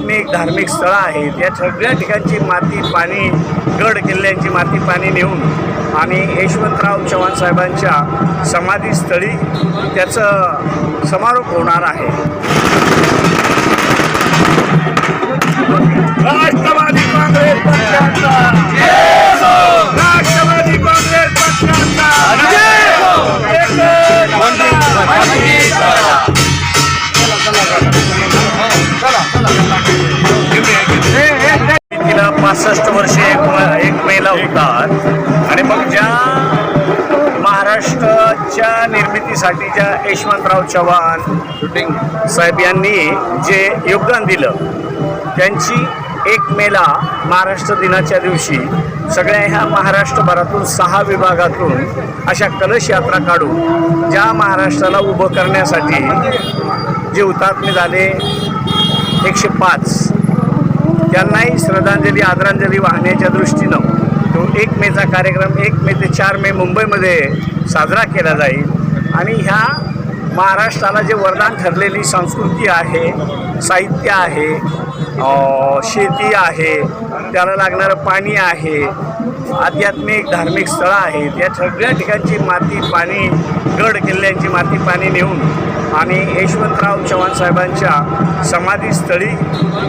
आध्यात्मिक धार्मिक स्थळं आहेत. या सगळ्या ठिकाणची माती पाणी गड किल्ल्यांची माती पाणी नेऊन आणि यशवंतराव चव्हाण साहेबांच्या समाधीस्थळी त्याचं समारोप होणार आहे. राष्ट्रवादी काँग्रेस पक्षाचा तिला पासष्ट वर्षे एक एक मेला होतात आणि मग ज्या महाराष्ट्राच्या निर्मितीसाठी ज्या यशवंतराव चव्हाण साहेब यांनी जे योगदान दिलं त्यांची एक मेला महाराष्ट्र दिनाच्या दिवशी सगळ्या ह्या महाराष्ट्रभरातून सहा विभागातून अशा कलश यात्रा काढून ज्या महाराष्ट्राला उभं करण्यासाठी जे हुतात्मे झाले एकशे पाच. त्यांनाही श्रद्धांजली आदरांजली वाहण्याच्या दृष्टीनं तो एक मेचा कार्यक्रम एक मे ते चार मे मुंबईमध्ये साजरा केला जाईल. आणि ह्या महाराष्ट्राला जे वरदान ठरलेली संस्कृती आहे साहित्य आहे शेती आहे त्याला लागणारं पाणी आहे आध्यात्मिक धार्मिक स्थळं आहेत. या सगळ्या ठिकाणची माती पाणी गड किल्ल्यांची माती पाणी नेऊन आणि यशवंतराव चव्हाण साहेबांच्या समाधीस्थळी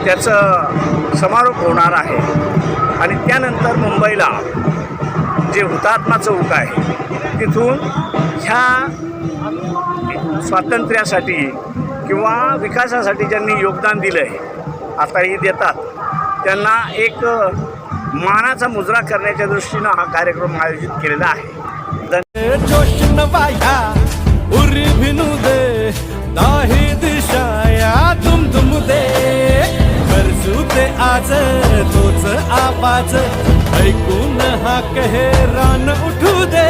त्याचं समारोप होणार आहे. आणि त्यानंतर मुंबईला जे हुतात्मा चौक आहे तिथून ह्या स्वातंत्र्यासाठी किंवा विकासासाठी ज्यांनी योगदान दिलं आहे आताही देतात त्यांना एक मानाचा मुजरा करण्याच्या दृष्टीनं हा कार्यक्रम आयोजित केलेला आहे. दिशाया दे दे आज तोच आवाज ऐकून हा कहे रान उठू दे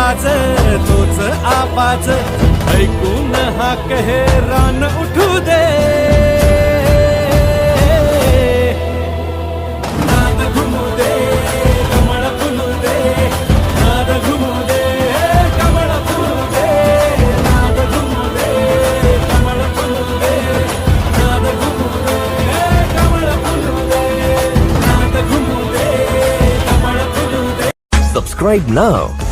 आज तोच आवाज ऐकून हा कहे रान उठू दे. नाद दे कमळ दे. नाद घुमू दे कमळ दे. नाद दे कमळ नाद कमळ दे. कमळ दे. Subscribe now.